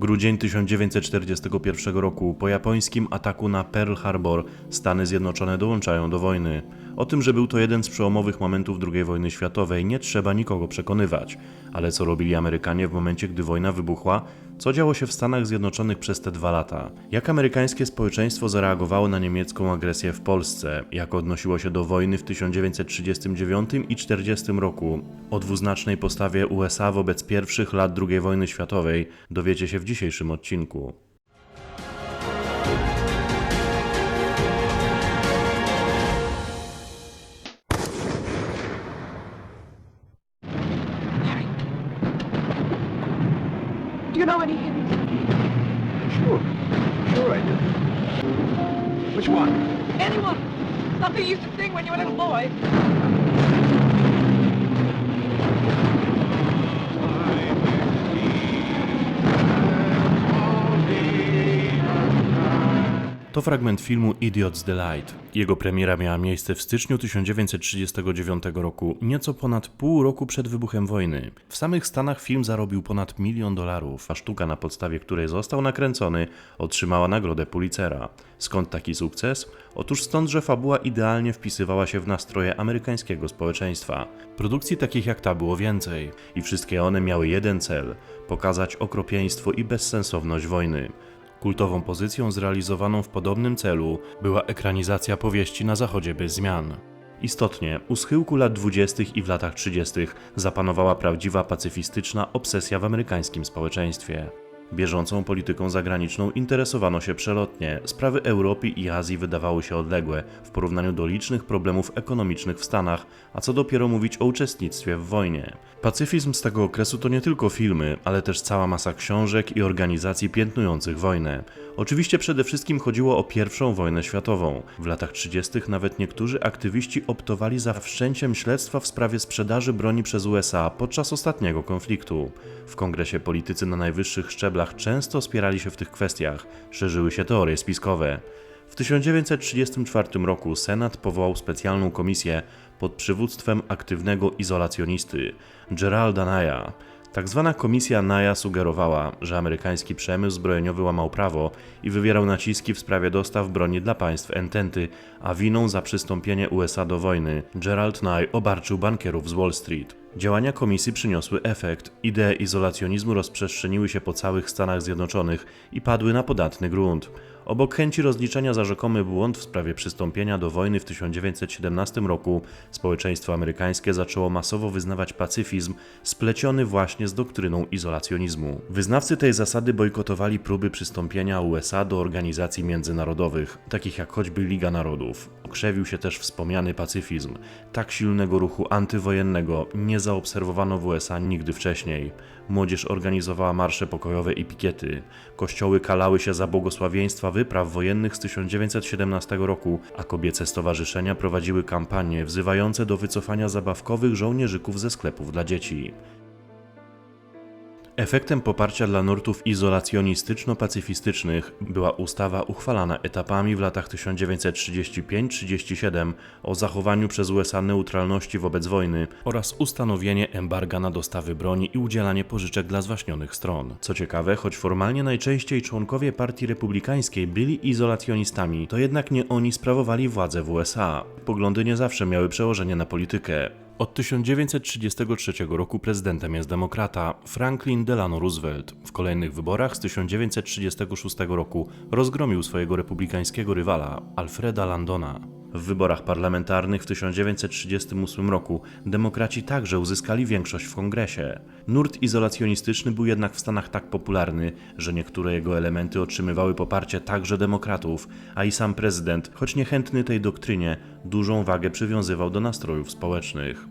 Grudzień 1941 roku. Po japońskim ataku na Pearl Harbor Stany Zjednoczone dołączają do wojny. O tym, że był to jeden z przełomowych momentów II wojny światowej, nie trzeba nikogo przekonywać. Ale co robili Amerykanie w momencie, gdy wojna wybuchła? Co działo się w Stanach Zjednoczonych przez te dwa lata? Jak amerykańskie społeczeństwo zareagowało na niemiecką agresję w Polsce? Jak odnosiło się do wojny w 1939 i 1940 roku? O dwuznacznej postawie USA wobec pierwszych lat II wojny światowej dowiecie się w dzisiejszym odcinku. Sure. I do. Which one? Anyone? Something you used to sing when you were a little boy. To fragment filmu Idiot's Delight. Jego premiera miała miejsce w styczniu 1939 roku, nieco ponad pół roku przed wybuchem wojny. W samych Stanach film zarobił ponad milion dolarów, a sztuka, na podstawie której został nakręcony, otrzymała nagrodę Pulitzera. Skąd taki sukces? Otóż stąd, że fabuła idealnie wpisywała się w nastroje amerykańskiego społeczeństwa. Produkcji takich jak ta było więcej i wszystkie one miały jeden cel pokazać okropieństwo i bezsensowność wojny. Kultową pozycją zrealizowaną w podobnym celu była ekranizacja powieści na zachodzie bez zmian. Istotnie, u schyłku lat 20. i w latach 30. zapanowała prawdziwa pacyfistyczna obsesja w amerykańskim społeczeństwie. Bieżącą polityką zagraniczną interesowano się przelotnie. Sprawy Europy i Azji wydawały się odległe w porównaniu do licznych problemów ekonomicznych w Stanach, a co dopiero mówić o uczestnictwie w wojnie. Pacyfizm z tego okresu to nie tylko filmy, ale też cała masa książek i organizacji piętnujących wojnę. Oczywiście przede wszystkim chodziło o pierwszą wojnę światową. W latach 30. nawet niektórzy aktywiści optowali za wszczęciem śledztwa w sprawie sprzedaży broni przez USA podczas ostatniego konfliktu. W kongresie politycy na najwyższych szczeblach często spierali się w tych kwestiach, szerzyły się teorie spiskowe. W 1934 roku Senat powołał specjalną komisję pod przywództwem aktywnego izolacjonisty Geralda Naya. Tak zwana komisja Naya sugerowała, że amerykański przemysł zbrojeniowy łamał prawo i wywierał naciski w sprawie dostaw broni dla państw ententy, a winą za przystąpienie USA do wojny Gerald Nye obarczył bankierów z Wall Street. Działania komisji przyniosły efekt. Idee izolacjonizmu rozprzestrzeniły się po całych Stanach Zjednoczonych i padły na podatny grunt. Obok chęci rozliczenia za rzekomy błąd w sprawie przystąpienia do wojny w 1917 roku, społeczeństwo amerykańskie zaczęło masowo wyznawać pacyfizm spleciony właśnie z doktryną izolacjonizmu. Wyznawcy tej zasady bojkotowali próby przystąpienia USA do organizacji międzynarodowych, takich jak choćby Liga Narodów. Okrzewił się też wspomniany pacyfizm. Tak silnego ruchu antywojennego nie zaobserwowano w USA nigdy wcześniej. Młodzież organizowała marsze pokojowe i pikiety. Kościoły kalały się za błogosławieństwa wypraw wojennych z 1917 roku, a kobiece stowarzyszenia prowadziły kampanie wzywające do wycofania zabawkowych żołnierzyków ze sklepów dla dzieci. Efektem poparcia dla nurtów izolacjonistyczno-pacyfistycznych była ustawa uchwalana etapami w latach 1935-37 o zachowaniu przez USA neutralności wobec wojny oraz ustanowienie embarga na dostawy broni i udzielanie pożyczek dla zwaśnionych stron. Co ciekawe, choć formalnie najczęściej członkowie Partii Republikańskiej byli izolacjonistami, to jednak nie oni sprawowali władzę w USA. Poglądy nie zawsze miały przełożenie na politykę. Od 1933 roku prezydentem jest demokrata Franklin Delano Roosevelt. W kolejnych wyborach z 1936 roku rozgromił swojego republikańskiego rywala Alfreda Landona. W wyborach parlamentarnych w 1938 roku demokraci także uzyskali większość w kongresie. Nurt izolacjonistyczny był jednak w Stanach tak popularny, że niektóre jego elementy otrzymywały poparcie także demokratów, a i sam prezydent, choć niechętny tej doktrynie, dużą wagę przywiązywał do nastrojów społecznych.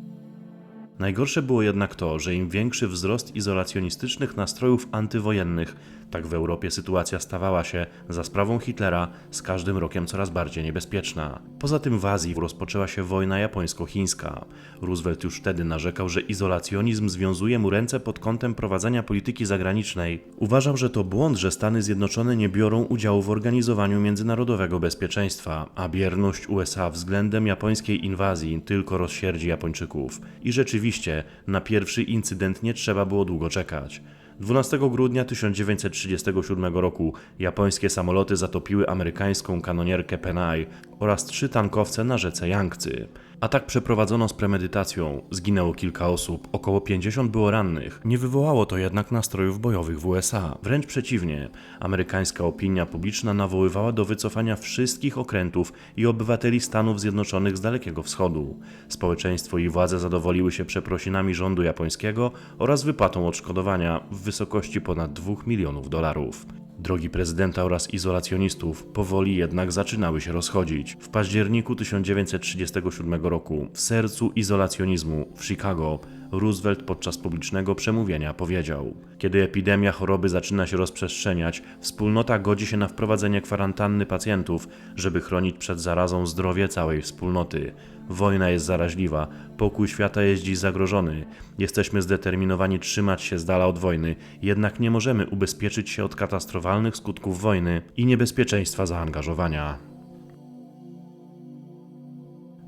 Najgorsze było jednak to, że im większy wzrost izolacjonistycznych nastrojów antywojennych, tak w Europie sytuacja stawała się, za sprawą Hitlera, z każdym rokiem coraz bardziej niebezpieczna. Poza tym w Azji rozpoczęła się wojna japońsko-chińska. Roosevelt już wtedy narzekał, że izolacjonizm związuje mu ręce pod kątem prowadzenia polityki zagranicznej. Uważał, że to błąd, że Stany Zjednoczone nie biorą udziału w organizowaniu międzynarodowego bezpieczeństwa, a bierność USA względem japońskiej inwazji tylko rozsierdzi Japończyków. I rzeczywiście, na pierwszy incydent nie trzeba było długo czekać. 12 grudnia 1937 roku japońskie samoloty zatopiły amerykańską kanonierkę Penai oraz trzy tankowce na rzece Yangtze. Atak przeprowadzono z premedytacją, zginęło kilka osób, około 50 było rannych. Nie wywołało to jednak nastrojów bojowych w USA. Wręcz przeciwnie, amerykańska opinia publiczna nawoływała do wycofania wszystkich okrętów i obywateli Stanów Zjednoczonych z Dalekiego Wschodu. Społeczeństwo i władze zadowoliły się przeprosinami rządu japońskiego oraz wypłatą odszkodowania w wysokości ponad 2 milionów dolarów. Drogi prezydenta oraz izolacjonistów powoli jednak zaczynały się rozchodzić. W październiku 1937 roku, w sercu izolacjonizmu w Chicago, Roosevelt podczas publicznego przemówienia powiedział: Kiedy epidemia choroby zaczyna się rozprzestrzeniać, wspólnota godzi się na wprowadzenie kwarantanny pacjentów, żeby chronić przed zarazą zdrowie całej wspólnoty. Wojna jest zaraźliwa, pokój świata jest dziś zagrożony. Jesteśmy zdeterminowani trzymać się z dala od wojny, jednak nie możemy ubezpieczyć się od katastrofalnych skutków wojny i niebezpieczeństwa zaangażowania.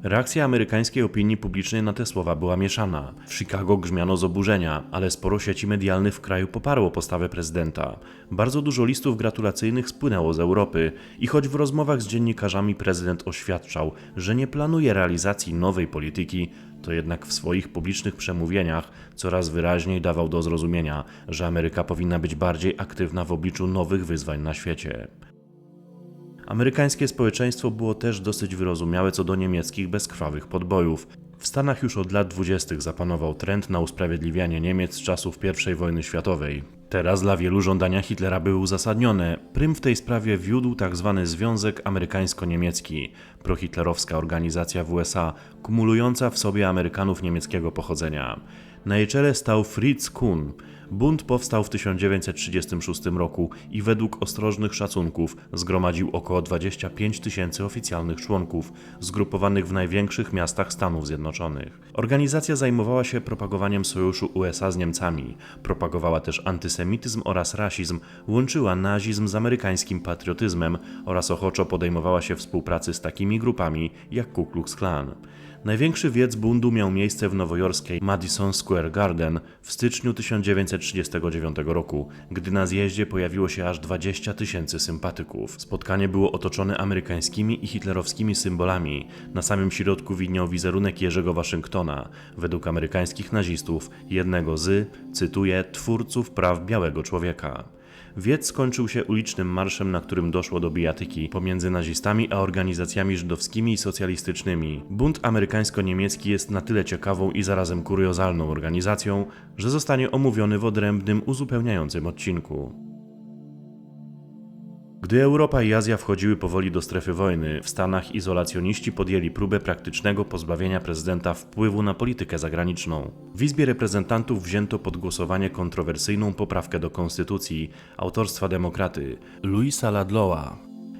Reakcja amerykańskiej opinii publicznej na te słowa była mieszana. W Chicago grzmiano z oburzenia, ale sporo sieci medialnych w kraju poparło postawę prezydenta. Bardzo dużo listów gratulacyjnych spłynęło z Europy i choć w rozmowach z dziennikarzami prezydent oświadczał, że nie planuje realizacji nowej polityki, to jednak w swoich publicznych przemówieniach coraz wyraźniej dawał do zrozumienia, że Ameryka powinna być bardziej aktywna w obliczu nowych wyzwań na świecie. Amerykańskie społeczeństwo było też dosyć wyrozumiałe co do niemieckich bezkrwawych podbojów. W Stanach już od lat dwudziestych zapanował trend na usprawiedliwianie Niemiec z czasów I wojny światowej. Teraz dla wielu żądania Hitlera były uzasadnione. Prym w tej sprawie wiódł tzw. Związek Amerykańsko-Niemiecki, prohitlerowska organizacja w USA, kumulująca w sobie Amerykanów niemieckiego pochodzenia. Na jej czele stał Fritz Kuhn. Bunt powstał w 1936 roku i według ostrożnych szacunków zgromadził około 25 tysięcy oficjalnych członków, zgrupowanych w największych miastach Stanów Zjednoczonych. Organizacja zajmowała się propagowaniem sojuszu USA z Niemcami, propagowała też antysemityzm oraz rasizm, łączyła nazizm z amerykańskim patriotyzmem oraz ochoczo podejmowała się współpracy z takimi grupami jak Ku Klux Klan. Największy wiec bundu miał miejsce w nowojorskiej Madison Square Garden w styczniu 1939 roku, gdy na zjeździe pojawiło się aż 20 tysięcy sympatyków. Spotkanie było otoczone amerykańskimi i hitlerowskimi symbolami. Na samym środku widniał wizerunek Jerzego Waszyngtona, według amerykańskich nazistów, jednego z, cytuję, twórców praw białego człowieka. Wiec skończył się ulicznym marszem, na którym doszło do bijatyki pomiędzy nazistami a organizacjami żydowskimi i socjalistycznymi. Bunt amerykańsko-niemiecki jest na tyle ciekawą i zarazem kuriozalną organizacją, że zostanie omówiony w odrębnym, uzupełniającym odcinku. Gdy Europa i Azja wchodziły powoli do strefy wojny, w Stanach izolacjoniści podjęli próbę praktycznego pozbawienia prezydenta wpływu na politykę zagraniczną. W Izbie Reprezentantów wzięto pod głosowanie kontrowersyjną poprawkę do konstytucji autorstwa demokraty Louisa Ladlowa.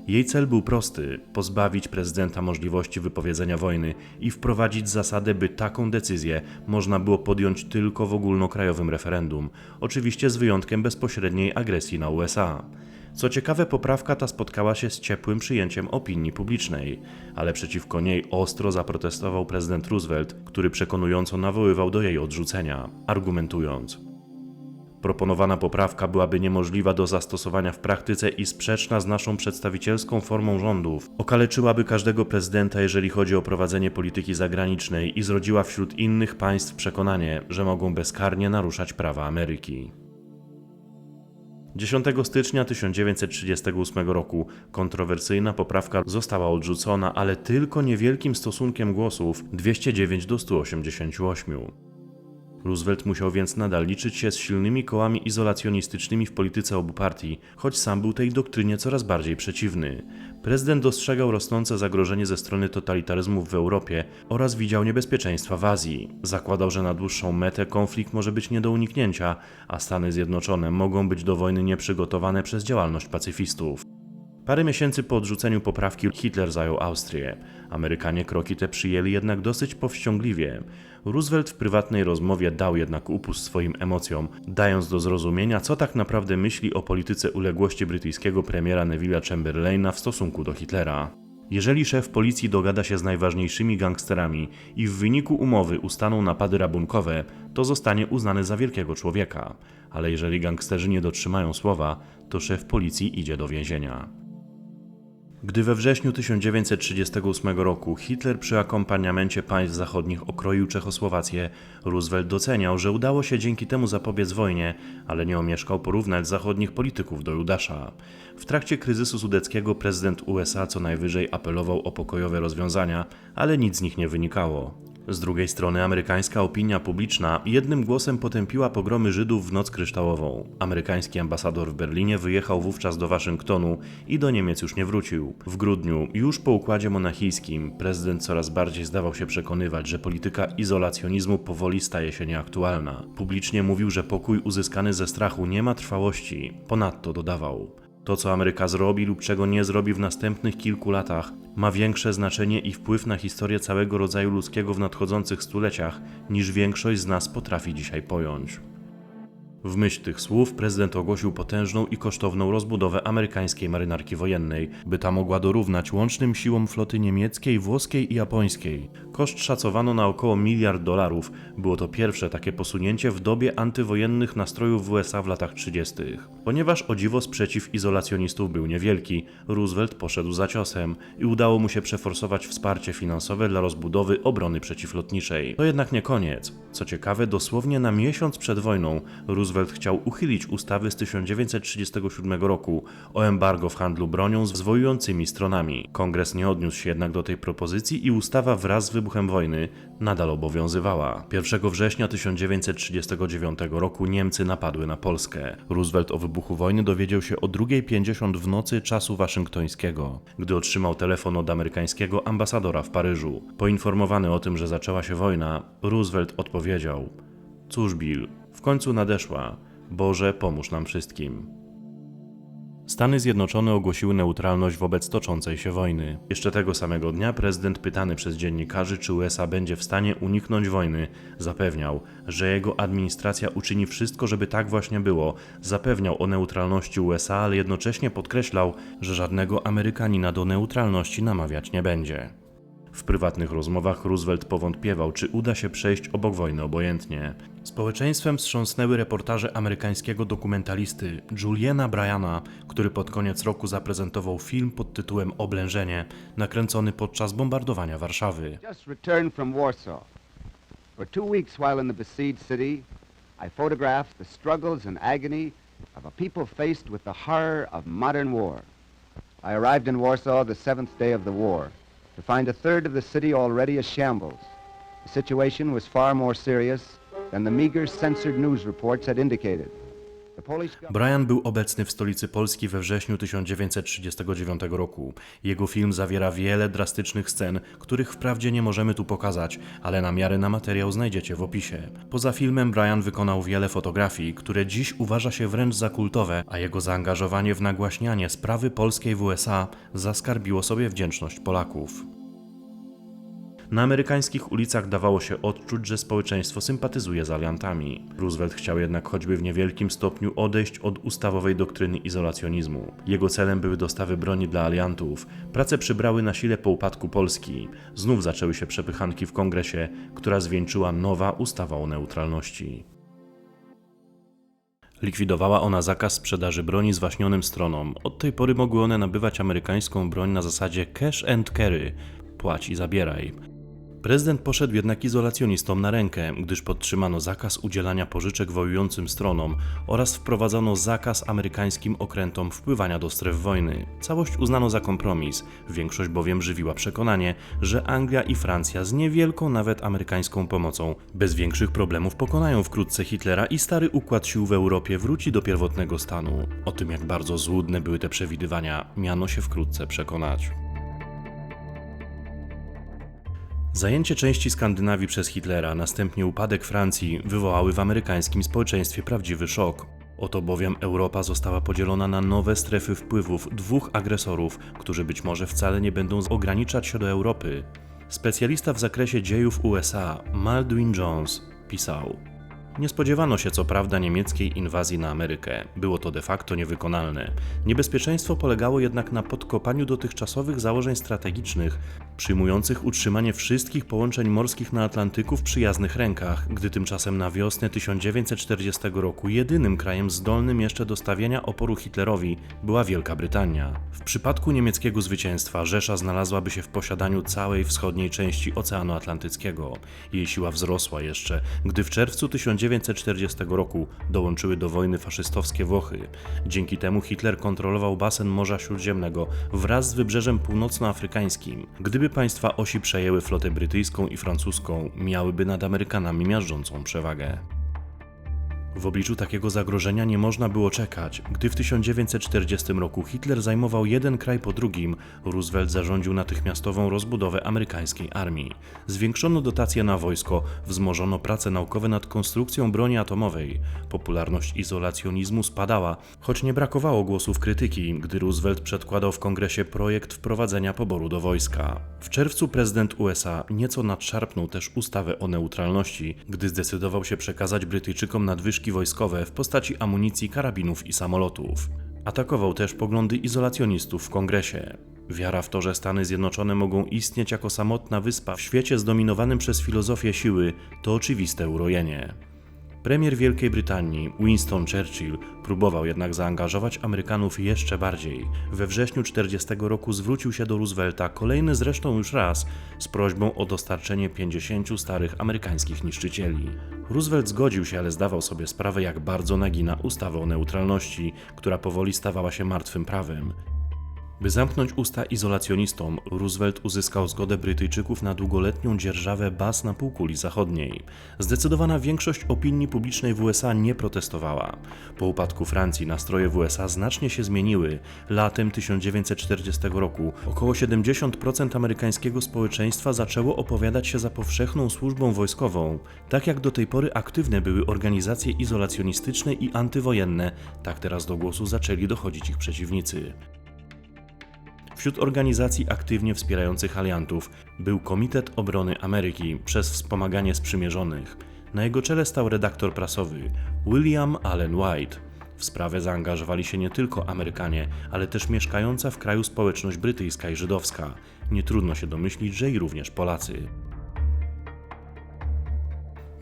Jej cel był prosty: pozbawić prezydenta możliwości wypowiedzenia wojny i wprowadzić zasadę, by taką decyzję można było podjąć tylko w ogólnokrajowym referendum, oczywiście z wyjątkiem bezpośredniej agresji na USA. Co ciekawe, poprawka ta spotkała się z ciepłym przyjęciem opinii publicznej, ale przeciwko niej ostro zaprotestował prezydent Roosevelt, który przekonująco nawoływał do jej odrzucenia, argumentując: Proponowana poprawka byłaby niemożliwa do zastosowania w praktyce i sprzeczna z naszą przedstawicielską formą rządów. Okaleczyłaby każdego prezydenta, jeżeli chodzi o prowadzenie polityki zagranicznej i zrodziła wśród innych państw przekonanie, że mogą bezkarnie naruszać prawa Ameryki. 10 stycznia 1938 roku kontrowersyjna poprawka została odrzucona, ale tylko niewielkim stosunkiem głosów 209 do 188. Roosevelt musiał więc nadal liczyć się z silnymi kołami izolacjonistycznymi w polityce obu partii, choć sam był tej doktrynie coraz bardziej przeciwny. Prezydent dostrzegał rosnące zagrożenie ze strony totalitaryzmów w Europie oraz widział niebezpieczeństwa w Azji. Zakładał, że na dłuższą metę konflikt może być nie do uniknięcia, a Stany Zjednoczone mogą być do wojny nieprzygotowane przez działalność pacyfistów. Parę miesięcy po odrzuceniu poprawki Hitler zajął Austrię. Amerykanie kroki te przyjęli jednak dosyć powściągliwie. Roosevelt w prywatnej rozmowie dał jednak upust swoim emocjom, dając do zrozumienia, co tak naprawdę myśli o polityce uległości brytyjskiego premiera Neville'a Chamberlaina w stosunku do Hitlera. Jeżeli szef policji dogada się z najważniejszymi gangsterami i w wyniku umowy ustaną napady rabunkowe, to zostanie uznany za wielkiego człowieka. ale jeżeli gangsterzy nie dotrzymają słowa, to szef policji idzie do więzienia. Gdy we wrześniu 1938 roku Hitler przy akompaniamencie państw zachodnich okroił Czechosłowację, Roosevelt doceniał, że udało się dzięki temu zapobiec wojnie, ale nie omieszkał porównać zachodnich polityków do Judasza. W trakcie kryzysu sudeckiego prezydent USA co najwyżej apelował o pokojowe rozwiązania, ale nic z nich nie wynikało. Z drugiej strony amerykańska opinia publiczna jednym głosem potępiła pogromy Żydów w Noc Kryształową. Amerykański ambasador w Berlinie wyjechał wówczas do Waszyngtonu i do Niemiec już nie wrócił. W grudniu, już po układzie monachijskim, prezydent coraz bardziej zdawał się przekonywać, że polityka izolacjonizmu powoli staje się nieaktualna. Publicznie mówił, że pokój uzyskany ze strachu nie ma trwałości. Ponadto dodawał: to, co Ameryka zrobi lub czego nie zrobi w następnych kilku latach, ma większe znaczenie i wpływ na historię całego rodzaju ludzkiego w nadchodzących stuleciach, niż większość z nas potrafi dzisiaj pojąć. W myśl tych słów prezydent ogłosił potężną i kosztowną rozbudowę amerykańskiej marynarki wojennej, by ta mogła dorównać łącznym siłom floty niemieckiej, włoskiej i japońskiej. Koszt szacowano na około miliard dolarów. Było to pierwsze takie posunięcie w dobie antywojennych nastrojów w USA w latach 30. Ponieważ o dziwo sprzeciw izolacjonistów był niewielki, Roosevelt poszedł za ciosem i udało mu się przeforsować wsparcie finansowe dla rozbudowy obrony przeciwlotniczej. To jednak nie koniec. Co ciekawe, dosłownie na miesiąc przed wojną Roosevelt chciał uchylić ustawy z 1937 roku o embargo w handlu bronią z wojującymi stronami. Kongres nie odniósł się jednak do tej propozycji i ustawa wraz z wybuchem wojny nadal obowiązywała. 1 września 1939 roku Niemcy napadły na Polskę. Roosevelt o wybuchu wojny dowiedział się o 2.50 w nocy czasu waszyngtońskiego, gdy otrzymał telefon od amerykańskiego ambasadora w Paryżu. Poinformowany o tym, że zaczęła się wojna, Roosevelt odpowiedział: Cóż, Bill, końcu nadeszła. Boże, pomóż nam wszystkim. Stany Zjednoczone ogłosiły neutralność wobec toczącej się wojny. Jeszcze tego samego dnia prezydent pytany przez dziennikarzy, czy USA będzie w stanie uniknąć wojny, zapewniał, że jego administracja uczyni wszystko, żeby tak właśnie było. Zapewniał o neutralności USA, ale jednocześnie podkreślał, że żadnego Amerykanina do neutralności namawiać nie będzie. W prywatnych rozmowach Roosevelt powątpiewał, czy uda się przejść obok wojny obojętnie. Społeczeństwem wstrząsnęły reportaże amerykańskiego dokumentalisty Juliana Bryana, który pod koniec roku zaprezentował film pod tytułem Oblężenie, nakręcony podczas bombardowania Warszawy. Just returned from Warsaw. For two weeks while in the besieged city, I photographed the struggles and agony of a people faced with the horror of modern war. I arrived in Warsaw the seventh day of the war to find a third of the city already a shambles. The situation was far more serious than the meager censored news reports had indicated. Brian był obecny w stolicy Polski we wrześniu 1939 roku. Jego film zawiera wiele drastycznych scen, których wprawdzie nie możemy tu pokazać, ale na miarę na materiał znajdziecie w opisie. Poza filmem Brian wykonał wiele fotografii, które dziś uważa się wręcz za kultowe, a jego zaangażowanie w nagłaśnianie sprawy polskiej w USA zaskarbiło sobie wdzięczność Polaków. Na amerykańskich ulicach dawało się odczuć, że społeczeństwo sympatyzuje z aliantami. Roosevelt chciał jednak choćby w niewielkim stopniu odejść od ustawowej doktryny izolacjonizmu. Jego celem były dostawy broni dla aliantów. Prace przybrały na sile po upadku Polski. Znów zaczęły się przepychanki w kongresie, która zwieńczyła nowa ustawa o neutralności. Likwidowała ona zakaz sprzedaży broni zwaśnionym stronom. Od tej pory mogły one nabywać amerykańską broń na zasadzie cash and carry płać i zabieraj. Prezydent poszedł jednak izolacjonistom na rękę, gdyż podtrzymano zakaz udzielania pożyczek wojującym stronom oraz wprowadzono zakaz amerykańskim okrętom wpływania do stref wojny. Całość uznano za kompromis, większość bowiem żywiła przekonanie, że Anglia i Francja z niewielką nawet amerykańską pomocą bez większych problemów pokonają wkrótce Hitlera i stary układ sił w Europie wróci do pierwotnego stanu. O tym jak bardzo złudne były te przewidywania, miano się wkrótce przekonać. Zajęcie części Skandynawii przez Hitlera, następnie upadek Francji wywołały w amerykańskim społeczeństwie prawdziwy szok. Oto bowiem Europa została podzielona na nowe strefy wpływów dwóch agresorów, którzy być może wcale nie będą ograniczać się do Europy. Specjalista w zakresie dziejów USA, Maldwin Jones, pisał: Nie spodziewano się co prawda niemieckiej inwazji na Amerykę. Było to de facto niewykonalne. Niebezpieczeństwo polegało jednak na podkopaniu dotychczasowych założeń strategicznych, przyjmujących utrzymanie wszystkich połączeń morskich na Atlantyku w przyjaznych rękach, gdy tymczasem na wiosnę 1940 roku jedynym krajem zdolnym jeszcze do stawiania oporu Hitlerowi była Wielka Brytania. W przypadku niemieckiego zwycięstwa Rzesza znalazłaby się w posiadaniu całej wschodniej części Oceanu Atlantyckiego. Jej siła wzrosła jeszcze, gdy w czerwcu 1940 roku dołączyły do wojny faszystowskie Włochy. Dzięki temu Hitler kontrolował basen Morza Śródziemnego wraz z wybrzeżem północnoafrykańskim. Gdyby państwa osi przejęły flotę brytyjską i francuską, miałyby nad Amerykanami miażdżącą przewagę. W obliczu takiego zagrożenia nie można było czekać. Gdy w 1940 roku Hitler zajmował jeden kraj po drugim, Roosevelt zarządził natychmiastową rozbudowę amerykańskiej armii. Zwiększono dotacje na wojsko, wzmożono prace naukowe nad konstrukcją broni atomowej. Popularność izolacjonizmu spadała, choć nie brakowało głosów krytyki, gdy Roosevelt przedkładał w kongresie projekt wprowadzenia poboru do wojska. W czerwcu prezydent USA nieco nadszarpnął też ustawę o neutralności, gdy zdecydował się przekazać Brytyjczykom wojskowe w postaci amunicji, karabinów i samolotów. Atakował też poglądy izolacjonistów w kongresie. Wiara w to, że Stany Zjednoczone mogą istnieć jako samotna wyspa w świecie zdominowanym przez filozofię siły, to oczywiste urojenie. Premier Wielkiej Brytanii Winston Churchill próbował jednak zaangażować Amerykanów jeszcze bardziej. We wrześniu 40 roku zwrócił się do Roosevelta kolejny zresztą już raz z prośbą o dostarczenie 50 starych amerykańskich niszczycieli. Roosevelt zgodził się, ale zdawał sobie sprawę, jak bardzo nagina ustawę o neutralności, która powoli stawała się martwym prawem. By zamknąć usta izolacjonistom, Roosevelt uzyskał zgodę Brytyjczyków na długoletnią dzierżawę baz na półkuli zachodniej. Zdecydowana większość opinii publicznej w USA nie protestowała. Po upadku Francji nastroje w USA znacznie się zmieniły. Latem 1940 roku około 70% amerykańskiego społeczeństwa zaczęło opowiadać się za powszechną służbą wojskową. Tak jak do tej pory aktywne były organizacje izolacjonistyczne i antywojenne, tak teraz do głosu zaczęli dochodzić ich przeciwnicy. Wśród organizacji aktywnie wspierających aliantów był Komitet Obrony Ameryki przez wspomaganie sprzymierzonych. Na jego czele stał redaktor prasowy William Allen White. W sprawę zaangażowali się nie tylko Amerykanie, ale też mieszkająca w kraju społeczność brytyjska i żydowska. Nie trudno się domyślić, że i również Polacy.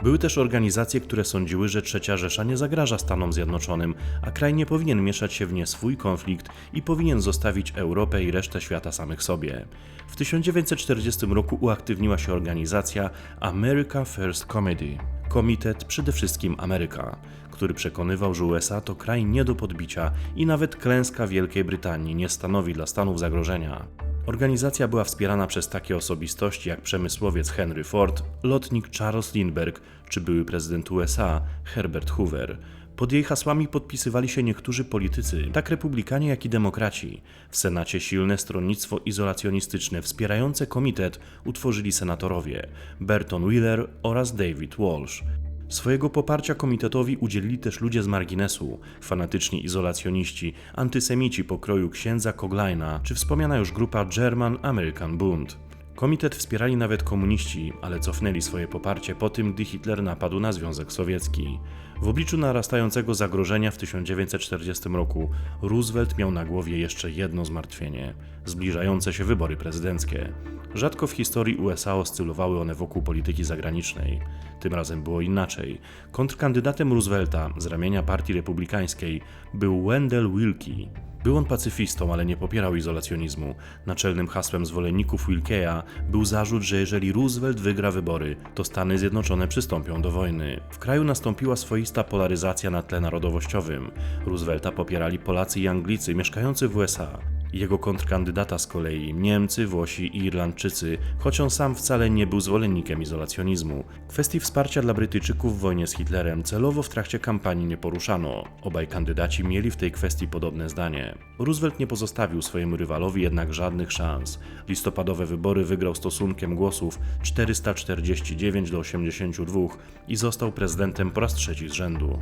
Były też organizacje, które sądziły, że Trzecia Rzesza nie zagraża Stanom Zjednoczonym, a kraj nie powinien mieszać się w nie swój konflikt i powinien zostawić Europę i resztę świata samych sobie. W 1940 roku uaktywniła się organizacja America First Committee, komitet przede wszystkim Ameryka, który przekonywał, że USA to kraj nie do podbicia i nawet klęska Wielkiej Brytanii nie stanowi dla Stanów zagrożenia. Organizacja była wspierana przez takie osobistości jak przemysłowiec Henry Ford, lotnik Charles Lindbergh czy były prezydent USA Herbert Hoover. Pod jej hasłami podpisywali się niektórzy politycy, tak republikanie jak i demokraci. W Senacie silne stronnictwo izolacjonistyczne wspierające komitet utworzyli senatorowie Burton Wheeler oraz David Walsh. Swojego poparcia komitetowi udzielili też ludzie z marginesu, fanatyczni izolacjoniści, antysemici pokroju księdza Koglajna, czy wspomniana już grupa German American Bund. Komitet wspierali nawet komuniści, ale cofnęli swoje poparcie po tym, gdy Hitler napadł na Związek Sowiecki. W obliczu narastającego zagrożenia w 1940 roku Roosevelt miał na głowie jeszcze jedno zmartwienie zbliżające się wybory prezydenckie. Rzadko w historii USA oscylowały one wokół polityki zagranicznej. Tym razem było inaczej. Kontrkandydatem Roosevelta z ramienia Partii Republikańskiej był Wendell Willkie. Był on pacyfistą, ale nie popierał izolacjonizmu. Naczelnym hasłem zwolenników Wilke'a był zarzut, że jeżeli Roosevelt wygra wybory, to Stany Zjednoczone przystąpią do wojny. W kraju nastąpiła swoista polaryzacja na tle narodowościowym. Roosevelta popierali Polacy i Anglicy mieszkający w USA. Jego kontrkandydata z kolei Niemcy, Włosi i Irlandczycy, choć on sam wcale nie był zwolennikiem izolacjonizmu. Kwestii wsparcia dla Brytyjczyków w wojnie z Hitlerem celowo w trakcie kampanii nie poruszano. Obaj kandydaci mieli w tej kwestii podobne zdanie. Roosevelt nie pozostawił swojemu rywalowi jednak żadnych szans. Listopadowe wybory wygrał stosunkiem głosów 449 do 82 i został prezydentem po raz trzeci z rzędu.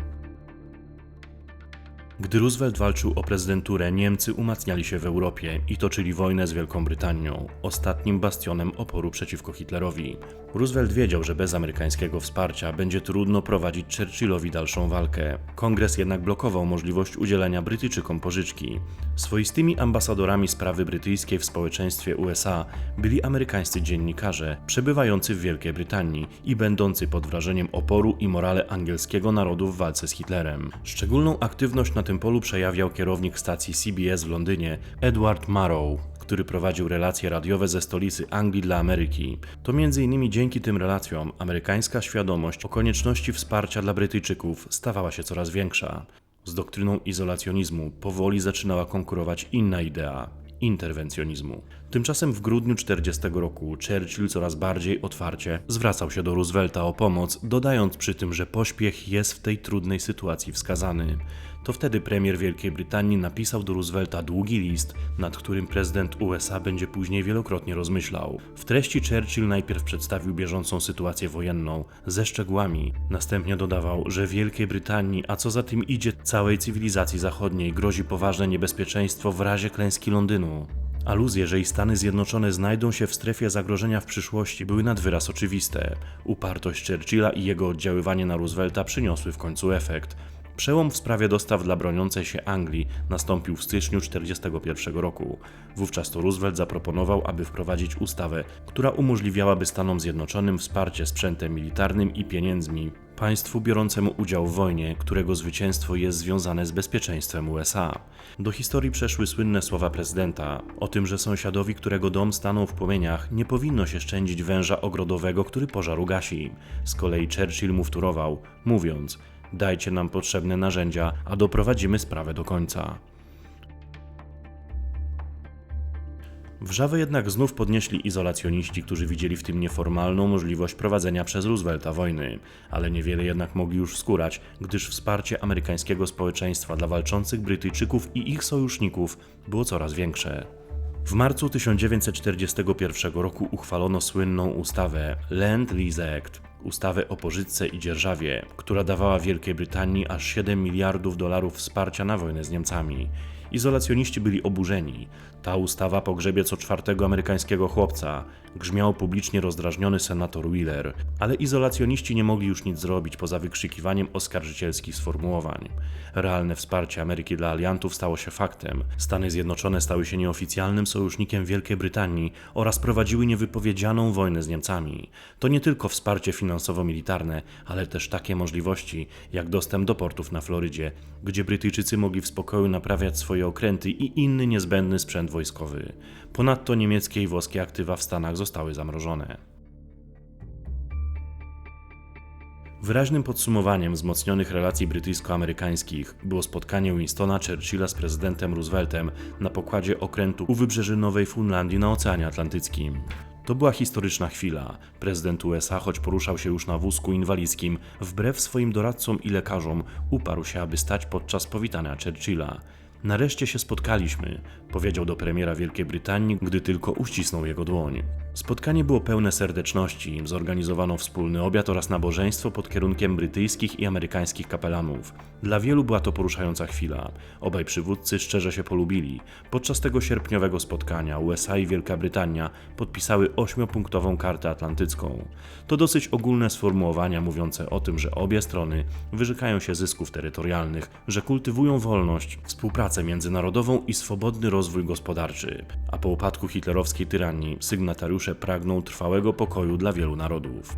Gdy Roosevelt walczył o prezydenturę, Niemcy umacniali się w Europie i toczyli wojnę z Wielką Brytanią, ostatnim bastionem oporu przeciwko Hitlerowi. Roosevelt wiedział, że bez amerykańskiego wsparcia będzie trudno prowadzić Churchillowi dalszą walkę. Kongres jednak blokował możliwość udzielenia Brytyjczykom pożyczki. Swoistymi ambasadorami sprawy brytyjskiej w społeczeństwie USA byli amerykańscy dziennikarze przebywający w Wielkiej Brytanii i będący pod wrażeniem oporu i morale angielskiego narodu w walce z Hitlerem. Szczególną aktywność na tym polu przejawiał kierownik stacji CBS w Londynie Edward Murrow który prowadził relacje radiowe ze stolicy Anglii dla Ameryki. To m.in. dzięki tym relacjom amerykańska świadomość o konieczności wsparcia dla Brytyjczyków stawała się coraz większa. Z doktryną izolacjonizmu powoli zaczynała konkurować inna idea interwencjonizmu. Tymczasem w grudniu 40 roku Churchill coraz bardziej otwarcie zwracał się do Roosevelta o pomoc, dodając przy tym, że pośpiech jest w tej trudnej sytuacji wskazany. To wtedy premier Wielkiej Brytanii napisał do Roosevelta długi list, nad którym prezydent USA będzie później wielokrotnie rozmyślał. W treści Churchill najpierw przedstawił bieżącą sytuację wojenną ze szczegółami, następnie dodawał, że Wielkiej Brytanii, a co za tym idzie całej cywilizacji zachodniej, grozi poważne niebezpieczeństwo w razie klęski Londynu. Aluzje, że i Stany Zjednoczone znajdą się w strefie zagrożenia w przyszłości, były nad wyraz oczywiste. Upartość Churchilla i jego oddziaływanie na Roosevelta przyniosły w końcu efekt. Przełom w sprawie dostaw dla broniącej się Anglii nastąpił w styczniu 1941 roku. Wówczas to Roosevelt zaproponował, aby wprowadzić ustawę, która umożliwiałaby Stanom Zjednoczonym wsparcie sprzętem militarnym i pieniędzmi państwu biorącemu udział w wojnie, którego zwycięstwo jest związane z bezpieczeństwem USA. Do historii przeszły słynne słowa prezydenta o tym, że sąsiadowi, którego dom stanął w płomieniach, nie powinno się szczędzić węża ogrodowego, który pożar ugasi. Z kolei Churchill mu wtórował, mówiąc: Dajcie nam potrzebne narzędzia, a doprowadzimy sprawę do końca. Wrzawę jednak znów podnieśli izolacjoniści, którzy widzieli w tym nieformalną możliwość prowadzenia przez Roosevelta wojny, ale niewiele jednak mogli już skórać, gdyż wsparcie amerykańskiego społeczeństwa dla walczących Brytyjczyków i ich sojuszników było coraz większe. W marcu 1941 roku uchwalono słynną ustawę Land Lease Act, ustawę o pożyczce i dzierżawie, która dawała Wielkiej Brytanii aż 7 miliardów dolarów wsparcia na wojnę z Niemcami. Izolacjoniści byli oburzeni. Ta ustawa pogrzebie co czwartego amerykańskiego chłopca, grzmiał publicznie rozdrażniony senator Wheeler, ale izolacjoniści nie mogli już nic zrobić poza wykrzykiwaniem oskarżycielskich sformułowań. Realne wsparcie Ameryki dla aliantów stało się faktem. Stany Zjednoczone stały się nieoficjalnym sojusznikiem Wielkiej Brytanii oraz prowadziły niewypowiedzianą wojnę z Niemcami. To nie tylko wsparcie finansowo-militarne, ale też takie możliwości, jak dostęp do portów na Florydzie, gdzie Brytyjczycy mogli w spokoju naprawiać swoje okręty i inny niezbędny sprzęt wojskowy. Ponadto niemieckie i włoskie aktywa w Stanach zostały zamrożone. Wyraźnym podsumowaniem wzmocnionych relacji brytyjsko-amerykańskich było spotkanie Winstona Churchilla z prezydentem Rooseveltem na pokładzie okrętu u wybrzeży Nowej Funlandii na Oceanie Atlantyckim. To była historyczna chwila. Prezydent USA, choć poruszał się już na wózku inwalidzkim, wbrew swoim doradcom i lekarzom, uparł się, aby stać podczas powitania Churchilla. Nareszcie się spotkaliśmy, powiedział do premiera Wielkiej Brytanii, gdy tylko uścisnął jego dłoń. Spotkanie było pełne serdeczności, zorganizowano wspólny obiad oraz nabożeństwo pod kierunkiem brytyjskich i amerykańskich kapelanów. Dla wielu była to poruszająca chwila. Obaj przywódcy szczerze się polubili. Podczas tego sierpniowego spotkania USA i Wielka Brytania podpisały ośmiopunktową kartę atlantycką. To dosyć ogólne sformułowania mówiące o tym, że obie strony wyrzekają się zysków terytorialnych, że kultywują wolność, współpracę międzynarodową i swobodny rozwój gospodarczy. A po upadku hitlerowskiej tyranii sygnatariusze pragną trwałego pokoju dla wielu narodów.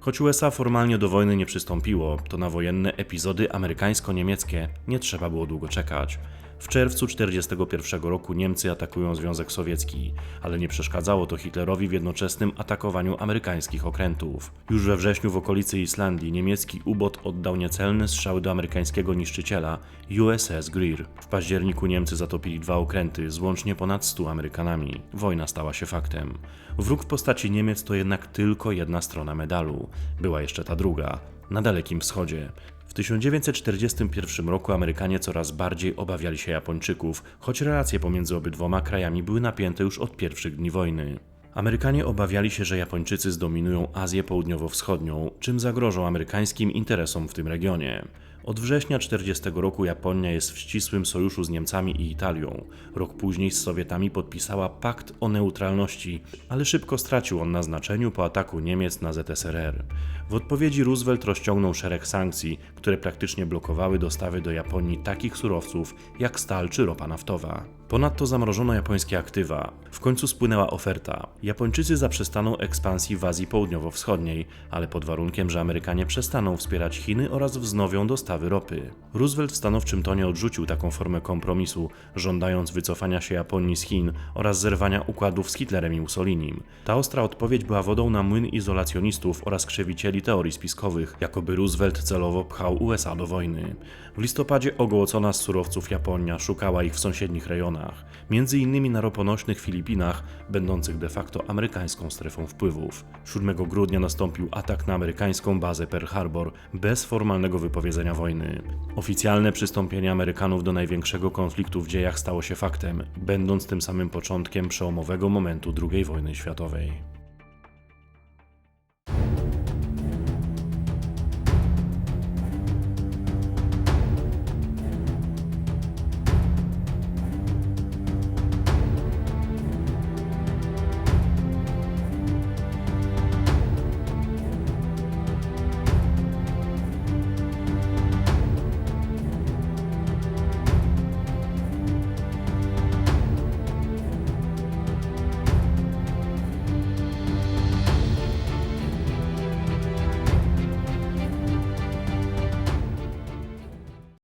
Choć USA formalnie do wojny nie przystąpiło, to na wojenne epizody amerykańsko-niemieckie nie trzeba było długo czekać. W czerwcu 1941 roku Niemcy atakują Związek Sowiecki, ale nie przeszkadzało to Hitlerowi w jednoczesnym atakowaniu amerykańskich okrętów. Już we wrześniu w okolicy Islandii niemiecki ubot oddał niecelne strzały do amerykańskiego niszczyciela USS Greer. W październiku Niemcy zatopili dwa okręty z łącznie ponad 100 Amerykanami. Wojna stała się faktem. Wróg w postaci Niemiec to jednak tylko jedna strona medalu. Była jeszcze ta druga, na Dalekim Wschodzie. W 1941 roku Amerykanie coraz bardziej obawiali się Japończyków, choć relacje pomiędzy obydwoma krajami były napięte już od pierwszych dni wojny. Amerykanie obawiali się, że Japończycy zdominują Azję Południowo-Wschodnią, czym zagrożą amerykańskim interesom w tym regionie. Od września 40 roku Japonia jest w ścisłym sojuszu z Niemcami i Italią. Rok później z Sowietami podpisała pakt o neutralności, ale szybko stracił on na znaczeniu po ataku Niemiec na ZSRR. W odpowiedzi Roosevelt rozciągnął szereg sankcji, które praktycznie blokowały dostawy do Japonii takich surowców jak stal czy ropa naftowa. Ponadto zamrożono japońskie aktywa. W końcu spłynęła oferta. Japończycy zaprzestaną ekspansji w Azji Południowo-Wschodniej, ale pod warunkiem, że Amerykanie przestaną wspierać Chiny oraz wznowią dostawy ropy. Roosevelt w stanowczym tonie odrzucił taką formę kompromisu, żądając wycofania się Japonii z Chin oraz zerwania układów z Hitlerem i Mussolinim. Ta ostra odpowiedź była wodą na młyn izolacjonistów oraz krzewicieli teorii spiskowych, jakoby Roosevelt celowo pchał USA do wojny. W listopadzie ogołocona z surowców Japonia szukała ich w sąsiednich rejonach, innymi na roponośnych Filipinach, będących de facto amerykańską strefą wpływów. 7 grudnia nastąpił atak na amerykańską bazę Pearl Harbor bez formalnego wypowiedzenia wojny. Oficjalne przystąpienie Amerykanów do największego konfliktu w dziejach stało się faktem, będąc tym samym początkiem przełomowego momentu II wojny światowej.